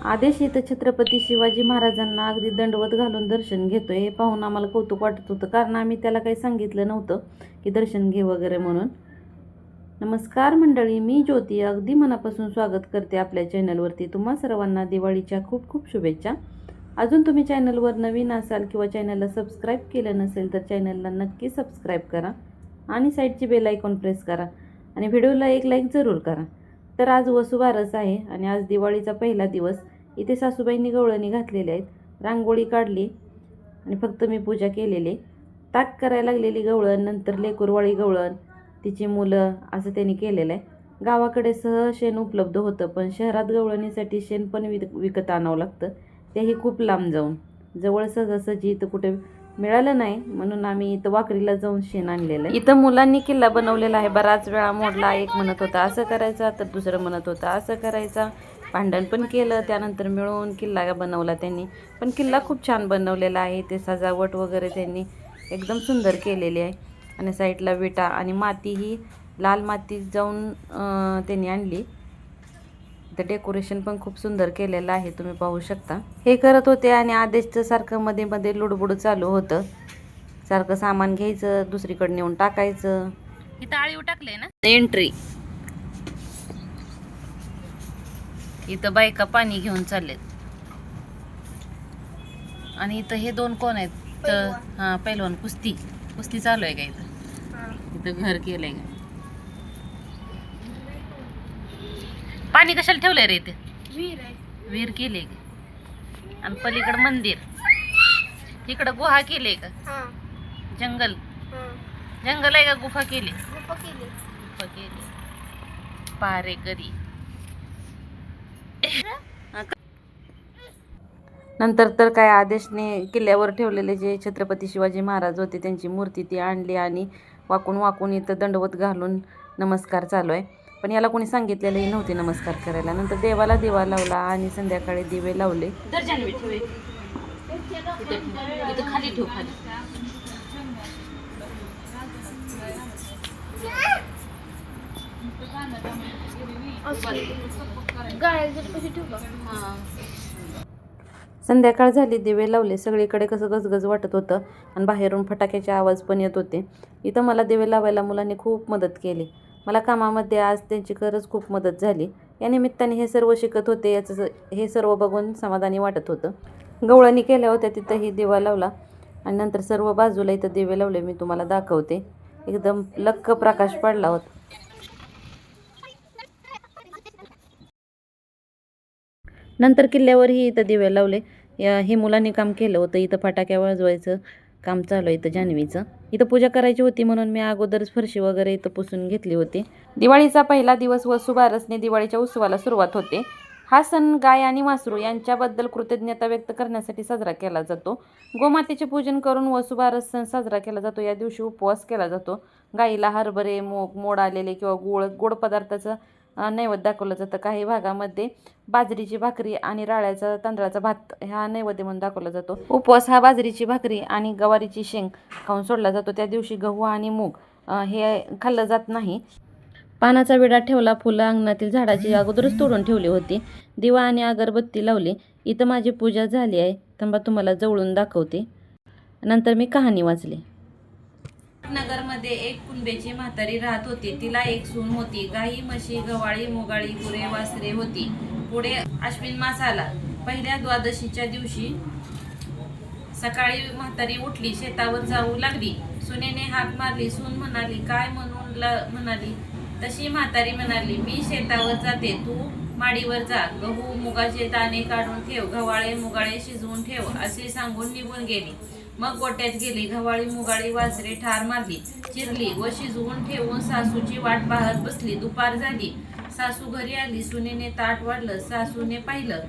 आदेश इथं छत्रपती शिवाजी महाराजांना अगदी दंडवत घालून दर्शन घेतो हे पाहून आम्हाला कौतुक वाटत होतं. कारण आम्ही त्याला काही सांगितलं नव्हतं की दर्शन घे वगैरे म्हणून. नमस्कार मंडळी मी ज्योती अगदी मनापासून स्वागत करते आपल्या चॅनलवरती. तुम्हा सर्वांना दिवाळीच्या खूप खूप शुभेच्छा. अजून तुम्ही चॅनलवर नवीन असाल किंवा चॅनलला सबस्क्राईब केलं नसेल तर चॅनलला नक्की सबस्क्राईब करा आणि साईडची बेल आयकॉन प्रेस करा आणि व्हिडिओला एक लाईक जरूर करा. तर आज वसुबारस आहे आणि आज दिवाळीचा पहिला दिवस. इथे सासूबाईंनी गवळणी घातलेली आहेत. रांगोळी काढली आणि फक्त मी पूजा केलेली. ताक करायला लागलेली गवळण नंतर लेकुरवाळी गवळण तिची मुलं असं त्यांनी केलेलं आहे. गावाकडे सह शेण उपलब्ध होतं पण शहरात गवळणीसाठी शेण पण विक विकत आणावं लागतं. तेही खूप लांब जाऊन. जवळ सहजासहजी इथं कुठे मिळालं नाही म्हणून आम्ही इथं वाकरीला जाऊन शेण आणलेलं आहे. इथं मुलांनी किल्ला बनवलेला आहे. बराच वेळा मोडला एक म्हणत होता असं करायचा तर दुसरं म्हणत होतं असं करायचा. भांडण पण केलं त्यानंतर मिळून किल्ला बनवला त्यांनी. पण किल्ला खूप छान बनवलेला आहे. ते सजावट वगैरे त्यांनी एकदम सुंदर केलेली आहे. आणि साईडला विटा आणि माती ही लाल माती जाऊन त्यांनी आणली. तर डेकोरेशन पण खूप सुंदर केलेलं आहे तुम्ही पाहू शकता. हे करत होते आणि आदेशचं सारखं मध्ये मध्ये लुडबुड चालू होतं. सारखं सामान घ्यायचं दुसरीकडे नेऊन टाकायचं. इथं आळीव टाकले ना? एंट्री इथं बायका पाणी घेऊन चाललेत. आणि इथं हे दोन कोण आहेत? तर हा पहिलवान कुस्ती. कुस्ती चालू आहे का इथं? इथं घर केलंय. का पाणी कशाला ठेवलंय रे इथे? विहीर आहे. विहीर केले का? आणि पलीकडं मंदिर. इकडं गुहा केले का? हा. जंगल. हा. जंगल आहे का? गुफा केली? गुफा केली. गुफा केली. पारेकरी नंतर तर काय आदेशने किल्ल्यावर ठेवलेले जे छत्रपती शिवाजी महाराज होते त्यांची मूर्ती ती आणली आणि वाकून वाकून इथं दंडवत घालून नमस्कार चालू आहे. पण याला कोणी सांगितलेलंही नव्हते नमस्कार करायला. नंतर देवाला दिवा लावला आणि संध्याकाळी दिवे लावले. संध्याकाळ झाली दिवे लावले. सगळीकडे कसं गजगज वाटत होतं आणि बाहेरून फटाक्याचे आवाज पण येत होते. इथं मला दिवे लावायला मुलांनी खूप मदत केली. मला कामामध्ये आज त्यांची खरंच खूप मदत झाली. या निमित्ताने हे सर्व शिकत होते याचं हे सर्व बघून समाधानी वाटत होतं. गवळणी केल्या होत्या तिथंही दिवा लावला. आणि नंतर सर्व बाजूला इथं दिवे लावले मी तुम्हाला दाखवते. एकदम लक्क प्रकाश पडला होता. नंतर किल्ल्यावरही इथं दिवे लावले. या हे मुलांनी काम केलं होतं इथं फटाक्या वाजवायचं. काम चालू आहे इथं जान्हवीचं. इथं पूजा करायची होती म्हणून मी अगोदरच फरशी वगैरे इथं पुसून घेतली होती. दिवाळीचा पहिला दिवस वसुबारसने दिवाळीच्या उत्सवाला सुरुवात होते. हा सण गाय आणि वासरू यांच्याबद्दल कृतज्ञता व्यक्त करण्यासाठी साजरा केला जातो. गोमातेचे पूजन करून वसुबारस सण साजरा केला जातो. या दिवशी उपवास केला जातो. गाईला हरभरे मोग मोड आलेले किंवा गोड गोड पदार्थाचं नैवेद्य दाखवलं जातं. काही भागामध्ये बाजरीची भाकरी आणि राळ्याचा तांदळाचा भात हा नैवेद्य म्हणून दाखवला जातो. उपवास हा बाजरीची भाकरी आणि गवारीची शेंग खाऊन सोडला जातो. त्या दिवशी गहू आणि मूग हे खाल्लं जात नाही. पानाचा विडा ठेवला फुलं अंगणातील झाडाची अगोदरच तोडून ठेवली होती. दिवा आणि अगरबत्ती लावली. इथं माझी पूजा झाली आहे. थांबा तुम्हाला जवळून दाखवते. नंतर मी कहाणी वाचली. मध्ये एक कुंबेची म्हातारी राहत होती. तिला एक सून होती. गाई म्हशी गवाळी मुगाळी गुरे वासरे होती. पुढे अश्विन मास आला. पहिल्या द्वादशीच्या दिवशी सकाळी म्हातारी उठली. शेतावर जाऊ लागली. सुनेने हाक मारली. सून म्हणाली काय म्हणून म्हणाली. तशी म्हातारी म्हणाली मी शेतावर जाते. तू माडीवर जा. गहू मुगाचे दाणे काढून ठेव. गव्हाळे मुगाळे शिजवून ठेव. असे सांगून निघून गेली. मग गोट्यात गेली गव्हाळी मुगाळी वाजरे ठार मारली चिरली व शिजवून ठेवून सासूची वाट पाहत बसली. दुपार झाली. सासू घरी आली सुनेने ताट वाढलं सासूने पाहिलं.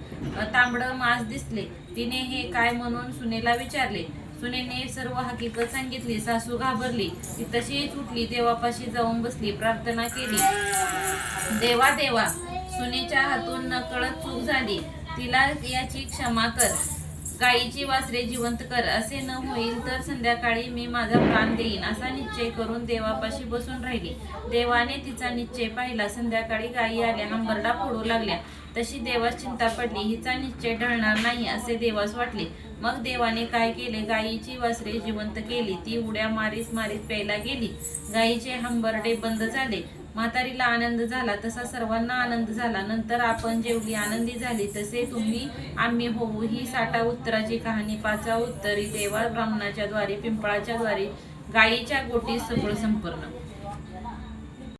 तांबडं मांस दिसले. तिने हे काय म्हणून सुनेला विचारले? सुनेने सर्व हकीकत सांगितली. सासू घाबरली. ती तशीच उठली देवापाशी जाऊन बसली प्रार्थना केली. देवा देवा सुनेच्या हातून नकळत चूक झाली. तिला याची क्षमा कर. गायीची वासरे जिवंत कर असे न होईल तर संध्याकाळी मी माझा प्राण देईन असा निश्चय करून देवापाशी बसून राहिली. देवाने तिचा निश्चय पाहिला. संध्याकाळी गायी आल्या हंबरडा फोडू लागल्या. तशी देवास चिंता पडली. हिचा निश्चय ढळणार नाही असे देवास वाटले. मग देवाने काय केले? गायीची वासरे जिवंत केली. ती उड्या मारीस मारीस प्यायला गेली. गायीचे हंबरडे बंद झाले. म्हातारीला आनंद झाला तसा सर्वांना आनंद झाला. नंतर आपण जेवढी आनंदी झाली तसे तुम्ही आम्ही होऊ. ही साठा उत्तराची कहाणी पाचा उत्तरी देवा ब्राह्मणाच्या द्वारे पिंपळाच्या द्वारे गायीच्या गोटी सगळं संपूर्ण